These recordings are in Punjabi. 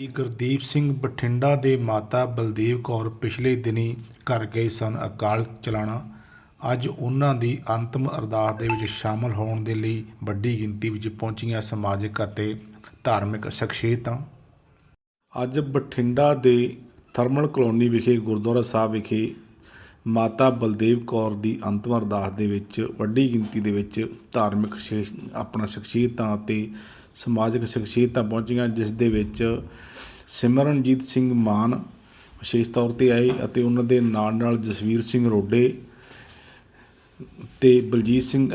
ਗੁਰਦੀਪ ਸਿੰਘ ਬਠਿੰਡਾ ਦੇ ਮਾਤਾ ਬਲਦੇਵ ਕੌਰ ਪਿਛਲੇ ਦਿਨੀ ਘਰ ਗਏ ਸਨ ਅਕਾਲ ਚਲਾਣਾ। ਅੱਜ ਉਹਨਾਂ ਦੀ ਅੰਤਮ ਅਰਦਾਸ ਦੇ ਵਿੱਚ ਸ਼ਾਮਲ ਹੋਣ ਦੇ ਲਈ ਵੱਡੀ ਗਿਣਤੀ ਵਿੱਚ ਪਹੁੰਚੀਆਂ ਸਮਾਜਿਕ ਅਤੇ ਧਾਰਮਿਕ ਸ਼ਖਸੀਅਤਾਂ। ਅੱਜ ਬਠਿੰਡਾ ਦੇ ਥਰਮਲ ਕਲੋਨੀ ਵਿਖੇ, ਗੁਰਦੁਆਰਾ ਸਾਹਿਬ ਵਿਖੇ ਮਾਤਾ ਬਲਦੇਵ ਕੌਰ ਦੀ ਅੰਤਮ ਅਰਦਾਸ ਦੇ ਵਿੱਚ ਵੱਡੀ ਗਿਣਤੀ ਦੇ ਵਿੱਚ ਧਾਰਮਿਕ ਆਪਣਾ ਸ਼ਖਸੀਅਤਾਂ ਅਤੇ ਸਮਾਜਿਕ ਸ਼ਖਸੀਅਤਾਂ ਪਹੁੰਚੀਆਂ, ਜਿਸ ਦੇ ਵਿੱਚ ਸਿਮਰਨਜੀਤ ਸਿੰਘ ਮਾਨ ਵਿਸ਼ੇਸ਼ ਤੌਰ ਤੇ ਆਏ ਅਤੇ ਉਹਨਾਂ ਦੇ ਨਾਲ ਨਾਲ ਜਸਵੀਰ ਸਿੰਘ ਰੋਡੇ ਤੇ ਬਲਜੀਤ ਸਿੰਘ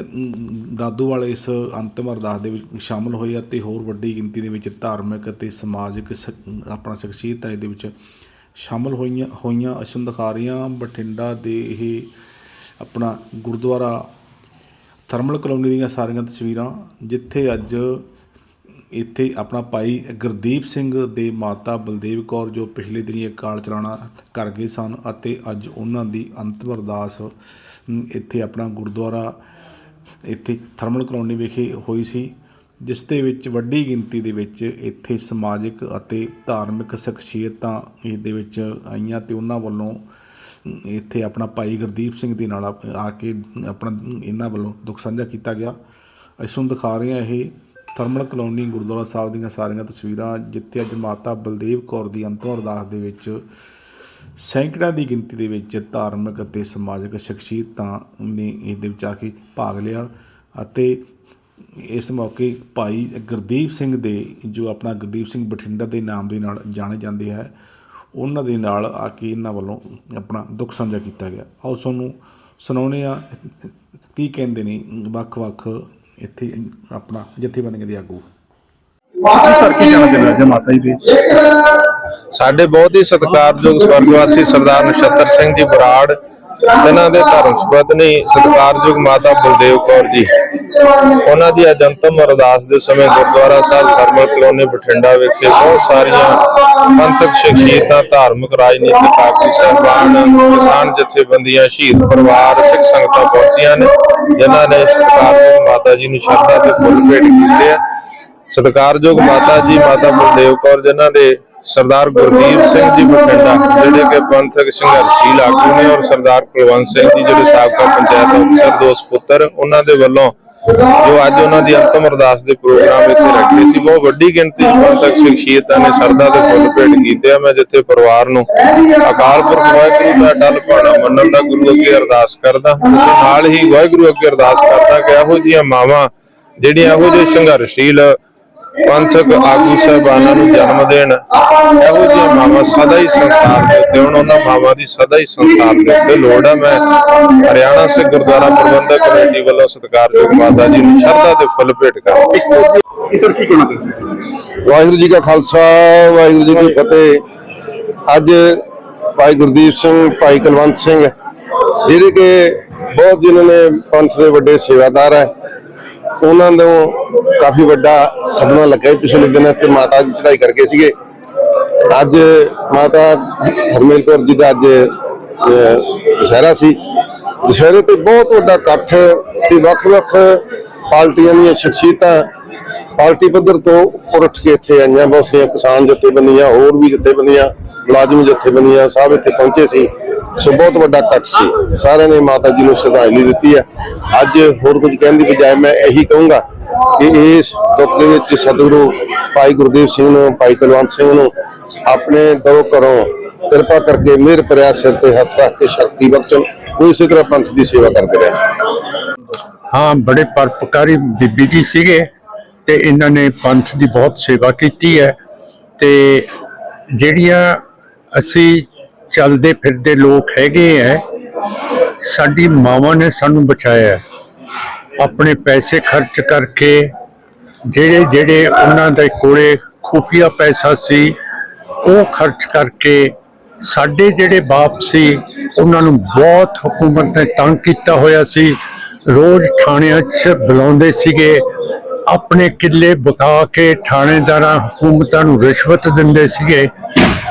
ਦਾਦੂਵਾਲ ਇਸ ਅੰਤਮ ਅਰਦਾਸ ਦੇ ਵਿੱਚ ਸ਼ਾਮਲ ਹੋਏ ਅਤੇ ਹੋਰ ਵੱਡੀ ਗਿਣਤੀ ਦੇ ਵਿੱਚ ਧਾਰਮਿਕ ਅਤੇ ਸਮਾਜਿਕ ਸ- ਆਪਣਾ ਸ਼ਖਸੀਅਤਾਂ ਇਹਦੇ ਵਿੱਚ ਸ਼ਾਮਲ ਹੋਈਆਂ ਹੋਈਆਂ ਅਸੀਂ ਦਿਖਾ ਰਹੀਆਂ ਬਠਿੰਡਾ ਦੇ ਇਹ ਆਪਣਾ ਗੁਰਦੁਆਰਾ ਥਰਮਲ ਕਲੋਨੀ ਦੀਆਂ ਸਾਰੀਆਂ ਤਸਵੀਰਾਂ, ਜਿੱਥੇ ਅੱਜ ਇੱਥੇ ਆਪਣਾ ਭਾਈ ਗੁਰਦੀਪ ਸਿੰਘ ਦੇ ਮਾਤਾ ਬਲਦੇਵ ਕੌਰ ਜੋ ਪਿਛਲੇ ਦਿਨੀ ਅਕਾਲ ਚਲਾਣਾ ਕਰ ਗਏ ਸਨ ਅਤੇ ਅੱਜ ਉਹਨਾਂ ਦੀ ਅੰਤਮ ਅਰਦਾਸ ਇੱਥੇ ਆਪਣਾ ਗੁਰਦੁਆਰਾ ਇੱਥੇ ਥਰਮਲ ਕਲੋਨੀ ਵਿਖੇ ਹੋਈ ਸੀ, ਜਿਸ ਦੇ ਵਿੱਚ ਵੱਡੀ ਗਿਣਤੀ ਦੇ ਵਿੱਚ ਇੱਥੇ ਸਮਾਜਿਕ ਅਤੇ ਧਾਰਮਿਕ ਸ਼ਖਸੀਅਤਾਂ ਇਸ ਦੇ ਵਿੱਚ ਆਈਆਂ ਤੇ ਉਹਨਾਂ ਵੱਲੋਂ ਇੱਥੇ ਆਪਣਾ ਭਾਈ ਗੁਰਦੀਪ ਸਿੰਘ ਦੇ ਨਾਲ ਆ ਆ ਕੇ ਆਪਣਾ ਇਹਨਾਂ ਵੱਲੋਂ ਦੁੱਖ ਸਾਂਝਾ ਕੀਤਾ ਗਿਆ। ਅਸੀਂ ਤੁਹਾਨੂੰ ਦਿਖਾ ਰਹੇ ਹਾਂ ਇਹ ਥਰਮਲ ਕਲੋਨੀ ਗੁਰਦੁਆਰਾ ਸਾਹਿਬ ਦੀਆਂ ਸਾਰੀਆਂ ਤਸਵੀਰਾਂ, ਜਿੱਥੇ ਅੱਜ ਮਾਤਾ ਬਲਦੇਵ ਕੌਰ ਦੀ ਅੰਤਮ ਅਰਦਾਸ ਦੇ ਵਿੱਚ ਸੈਂਕੜਾਂ ਦੀ ਗਿਣਤੀ ਦੇ ਵਿੱਚ ਧਾਰਮਿਕ ਅਤੇ ਸਮਾਜਿਕ ਸ਼ਖਸੀਅਤਾਂ ਨੇ ਇਸ ਦੇ ਵਿੱਚ ਆ ਕੇ ਭਾਗ ਲਿਆ ਅਤੇ ਇਸ ਮੌਕੇ ਭਾਈ ਗੁਰਦੀਪ ਸਿੰਘ ਦੇ, ਜੋ ਆਪਣਾ ਗੁਰਦੀਪ ਸਿੰਘ ਬਠਿੰਡਾ ਦੇ ਨਾਮ ਦੇ ਨਾਲ ਜਾਣੇ ਜਾਂਦੇ ਹੈ, ਉਹਨਾਂ ਦੇ ਨਾਲ ਆ ਕੇ ਇਹਨਾਂ ਵੱਲੋਂ ਆਪਣਾ ਦੁੱਖ ਸਾਂਝਾ ਕੀਤਾ ਗਿਆ। ਆਓ ਤੁਹਾਨੂੰ ਸੁਣਾਉਂਦੇ ਆ ਕੀ ਕਹਿੰਦੇ ਨੇ ਵੱਖ-ਵੱਖ ਇੱਥੇ ਆਪਣਾ ਜਥੇਬੰਦੀਆਂ ਦੇ ਆਗੂ। ਕੀ ਸਰ ਕੀ ਕਹਿਣਾ ਚਾਹੁੰਦੇ ਮਾਤਾ ਜੀ ਦੇ। ਸਾਡੇ ਬਹੁਤ ਹੀ ਸਤਿਕਾਰਯੋਗ ਸਵਰਗਵਾਸੀ ਸਰਦਾਰ ਨਛੱਤਰ ਸਿੰਘ ਜੀ ਬਰਾੜ ਜਿਨ੍ਹਾਂ ਦੇ ਧਰਮ ਸੁਪਤਨੀ ਸਤਿਕਾਰਯੋਗ ਮਾਤਾ ਬਲਦੇਵ ਕੌਰ ਜੀ। ਉਹਨਾਂ ਦੀ ਅੱਜ ਅੰਤਮ ਅਰਦਾਸ ਦੇ ਸਮੇਂ ਗੁਰਦੁਆਰਾ ਸਾਹਿਬ ਥਰਮਲ ਕਲੋਨੀ ਬਠਿੰਡਾ ਵਿਖੇ ਬਹੁਤ ਸਾਰੀਆਂ ਪੰਥਕ ਸ਼ਖਸੀਅਤਾਂ ਧਾਰਮਿਕ ਰਾਜਨੀਤਿਕ ਆਗੂ ਸਹਿਬਾਨ ਕਿਸਾਨ ਜਥੇਬੰਦੀਆਂ ਸ਼ਹੀਦ ਪਰਿਵਾਰ ਸਿੱਖ ਸੰਗਤਾਂ ਪਹੁੰਚੀਆਂ ਨੇ। ਜਿਨ੍ਹਾਂ ਨੇ ਸਤਿਕਾਰਯੋਗ ਮਾਤਾ ਜੀ ਨੂੰ ਸ਼ਰਧਾ ਤੇ ਫੁੱਲ ਭੇਟ ਕੀਤੇ ਆ। ਸਤਿਕਾਰਯੋਗ ਮਾਤਾ ਜੀ, ਮਾਤਾ ਬਲਦੇਵ ਕੌਰ, ਜਿਨ੍ਹਾਂ ਦੇ ਸਰਦਾਰ ਗੁਰਦੀਪ ਸਿੰਘ ਜੀ ਬਠਿੰਡਾ, ਜਿਹੜੇ ਕਿ ਪੰਥਕ ਸੰਘਰਸ਼ੀਲ ਆਗੂ ਨੇ ਔਰ ਸਰਦਾਰ ਕੁਲਵੰਤ ਸਿੰਘ ਜੀ, ਜਿਹੜੇ ਸਾਬਕਾ ਪੰਚਾਇਤ ਅਫਸਰ ਦੋ ਸਪੁੱਤਰ ਉਹਨਾਂ ਦੇ ਵੱਲੋਂ ਜੋ ਅੱਜ ਉਹਨਾਂ ਦੀ ਅੰਤਮ ਅਰਦਾਸ ਦੇ ਪ੍ਰੋਗਰਾਮ ਇੱਥੇ ਰੱਖੇ ਸੀ, ਬਹੁਤ ਵੱਡੀ ਗਿਣਤੀ ਚ ਪੰਥਕ ਸ਼ਖਸੀਅਤਾਂ ਨੇ ਸਰਦਾ ਦੇ ਫੁੱਲ ਭੇਟ ਕੀਤੇ ਆ। ਮੈਂ ਜਿੱਥੇ ਪਰਿਵਾਰ ਨੂੰ ਅਕਾਲ ਪੁਰਖ ਵਾਹਿਗੁਰੂ ਦਾ ਡਲ ਪਾਣਾ ਮੰਨਣ ਦਾ ਗੁਰੂ ਅੱਗੇ ਅਰਦਾਸ ਕਰਦਾ ਤੇ ਨਾਲ ਹੀ ਵਾਹਿਗੁਰੂ ਅੱਗੇ ਅਰਦਾਸ ਕਰਦਾ ਕਿ ਇਹੋ ਜਿਹੀਆਂ ਮਾਵਾਂ ਜਿਹੜੀਆਂ ਇਹੋ ਜਿਹੇ ਸੰਘਰਸ਼ੀਲ ਪੰਥਕ ਆਗੂ ਸਾਹਿਬਾਨਾਂ ਨੂੰ ਜਨਮ ਦੇਣ। ਇਹੋ ਜਿਹੀਆਂ ਮਾਵਾਂ ਸਦਾ ਹੀ ਸੰਸਾਰ ਦੇ ਉੱਤੇ ਹੁਣ। ਉਹਨਾਂ ਮਾਵਾਂ ਦੀ ਸਦਾ ਹੀ ਸੰਸਾਰ ਦੇ ਉੱਤੇ ਲੋੜ ਹੈ ਮੈਂ ਹਰਿਆਣਾ ਸਿੱਖ ਗੁਰਦੁਆਰਾ ਪ੍ਰਬੰਧਕ ਕਮੇਟੀ ਵੱਲੋਂ ਸਤਿਕਾਰਯੋਗ ਮਾਤਾ ਜੀ ਨੂੰ ਸ਼ਰਧਾ ਦੇ ਫੁੱਲ ਭੇਟ ਕਰਦਾ ਕੀ ਸਰ ਕੀ ਕਹਿਣਾ ਵਾਹਿਗੁਰੂ ਜੀ ਕਾ ਖਾਲਸਾ ਵਾਹਿਗੁਰੂ ਜੀ ਕੀ ਫਤਿਹ। ਅੱਜ ਭਾਈ ਗੁਰਦੀਪ ਸਿੰਘ ਭਾਈ ਕੁਲਵੰਤ ਸਿੰਘ ਜਿਹੜੇ ਕਿ ਬਹੁਤ ਜਿਨ੍ਹਾਂ ਨੇ ਪੰਥ ਦੇ ਵੱਡੇ ਸੇਵਾਦਾਰ ਹੈ ਉਹਨਾਂ ਨੂੰ ਕਾਫੀ ਵੱਡਾ ਸਦਮਾ ਲੱਗਾ ਪਿਛਲੇ ਦਿਨਾਂ ਤੇ ਮਾਤਾ ਜੀ ਚੜ੍ਹਾਈ ਕਰਕੇ ਸੀਗੇ। ਅੱਜ ਮਾਤਾ ਹਰਮੇਲ ਕੌਰ ਜੀ ਦਾ ਅੱਜ ਦੁਸਹਿਰਾ ਸੀ। ਦੁਸਹਿਰੇ ਤੇ ਬਹੁਤ ਵੱਡਾ ਇਕੱਠ ਤੇ ਵੱਖ-ਵੱਖ ਪਾਰਟੀਆਂ ਦੀਆਂ ਸ਼ਖਸੀਅਤਾਂ ਪਾਰਟੀ ਪੱਧਰ ਤੋਂ ਉੱਪਰ ਉੱਠ ਕੇ ਇੱਥੇ ਆਈਆਂ। ਬਹੁਤ ਸਾਰੀਆਂ ਕਿਸਾਨ ਜਥੇਬੰਦੀਆਂ, ਹੋਰ ਵੀ ਜਥੇਬੰਦੀਆਂ, ਮੁਲਾਜ਼ਮ ਜਥੇਬੰਦੀਆਂ ਸਭ ਇੱਥੇ ਪਹੁੰਚੇ ਸੀ। ਸੋ ਬਹੁਤ ਵੱਡਾ ਇਕੱਠ ਸੀ। ਸਾਰਿਆਂ ਨੇ ਮਾਤਾ ਜੀ ਨੂੰ ਸ਼ਰਧਾਂਜਲੀ ਦਿੱਤੀ ਹੈ। ਅੱਜ ਹੋਰ ਕੁਝ ਕਹਿਣ ਦੀ ਬਜਾਏ ਮੈਂ ਇਹੀ ਕਹੂੰਗਾ ਕਿ ਇਸ ਦੁੱਖ ਦੇ ਵਿੱਚ ਸਤਿਗੁਰੂ ਭਾਈ ਗੁਰਦੇਵ ਸਿੰਘ ਨੂੰ, ਭਾਈ ਕੁਲਵੰਤ ਸਿੰਘ ਨੂੰ ਆਪਣੇ ਦੋ ਘਰੋਂ ਕਿਰਪਾ ਕਰਕੇ ਮਿਹਰ ਭਰਿਆ ਸਿਰ ਤੇ ਹੱਥ ਰੱਖ ਕੇ ਸ਼ਕਤੀ ਬਖਸ਼ਣ। ਉਹ ਇਸੇ ਤਰ੍ਹਾਂ ਪੰਥ ਦੀ ਸੇਵਾ ਕਰਦੇ ਰਹੇ। ਹਾਂ, ਬੜੇ ਪਰਪਕਾਰੀ ਬੀਬੀ ਜੀ ਸੀਗੇ ਤੇ ਇਹਨਾਂ ਨੇ ਪੰਥ ਦੀ ਬਹੁਤ ਸੇਵਾ ਕੀਤੀ ਹੈ ਤੇ ਜਿਹੜੀਆਂ ਅਸੀਂ ਚੱਲਦੇ ਫਿਰਦੇ ਲੋਕ ਹੈਗੇ ਐ। ਸਾਡੀ ਮਾਵਾਂ ਨੇ ਸਾਨੂੰ ਬਚਾਇਆ। ਆਪਣੇ ਪੈਸੇ ਖਰਚ ਕਰਕੇ ਜਿਹੜੇ ਜਿਹੜੇ ਉਹਨਾਂ ਦੇ ਕੋਲੇ ਖੁਫੀਆ ਪੈਸਾ ਸੀ, ਉਹ ਖਰਚ ਕਰਕੇ ਸਾਡੇ ਜਿਹੜੇ ਬਾਪ ਸੀ, ਉਹਨਾਂ ਨੂੰ ਬਹੁਤ ਹਕੂਮਤ ਨੇ ਤੰਗ ਕੀਤਾ ਹੋਇਆ ਸੀ। ਰੋਜ਼ ਥਾਣਿਆਂ 'ਚ ਬੁਲਾਉਂਦੇ ਸੀਗੇ। ਆਪਣੇ ਕਿੱਲੇ ਬਕਾ ਕੇ ਥਾਣੇਦਾਰਾਂ ਹਕੂਮਤਾਂ ਨੂੰ ਰਿਸ਼ਵਤ ਦਿੰਦੇ ਸੀਗੇ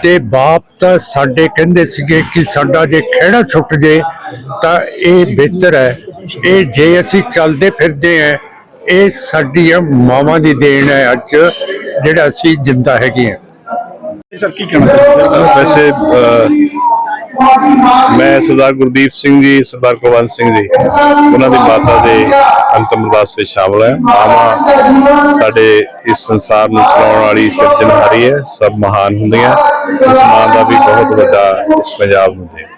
ਤੇ ਬਾਪ ਤਾਂ ਸਾਡੇ ਕਹਿੰਦੇ ਸੀਗੇ ਕਿ ਸਾਡਾ ਜੇ ਖਿਹੜਾ ਛੁੱਟ ਜੇ ਤਾਂ ਇਹ ਬਿਹਤਰ ਹੈ। ਇਹ ਜੇ ਅਸੀਂ ਚੱਲਦੇ ਫਿਰਦੇ ਆ ਇਹ ਸਾਡੀਆਂ ਮਾਵਾਂ ਦੀ ਦੇਣ ਹੈ ਅੱਜ ਜਿਹੜਾ ਅਸੀਂ ਜਿੰਦਾ ਹੈਗੇ ਆ ਸਰ ਕੀ ਕਹਿਣਾ ਵੈਸੇ ਮੈਂ ਸਰਦਾਰ ਗੁਰਦੀਪ ਸਿੰਘ ਜੀ, ਸਰਦਾਰ ਕੁਲਵੰਤ ਸਿੰਘ ਜੀ, ਉਹਨਾਂ ਦੀ ਮਾਤਾ ਦੇ ਅੰਤਮ ਅਰਦਾਸ ਵਿੱਚ ਸ਼ਾਮਲ ਹੈ। ਮਾਵਾ ਸਾਡੇ ਇਸ ਸੰਸਾਰ ਨੂੰ ਚਲਾਉਣ ਵਾਲੀ ਸਿਰਜਣਹਾਰੀ ਹੈ, ਸਭ ਮਹਾਨ ਹੁੰਦੀਆਂ। ਇਸ ਮਾਂ ਦਾ ਵੀ ਬਹੁਤ ਵੱਡਾ ਇਸ ਪੰਜਾਬ ਨੂੰ ਦੇ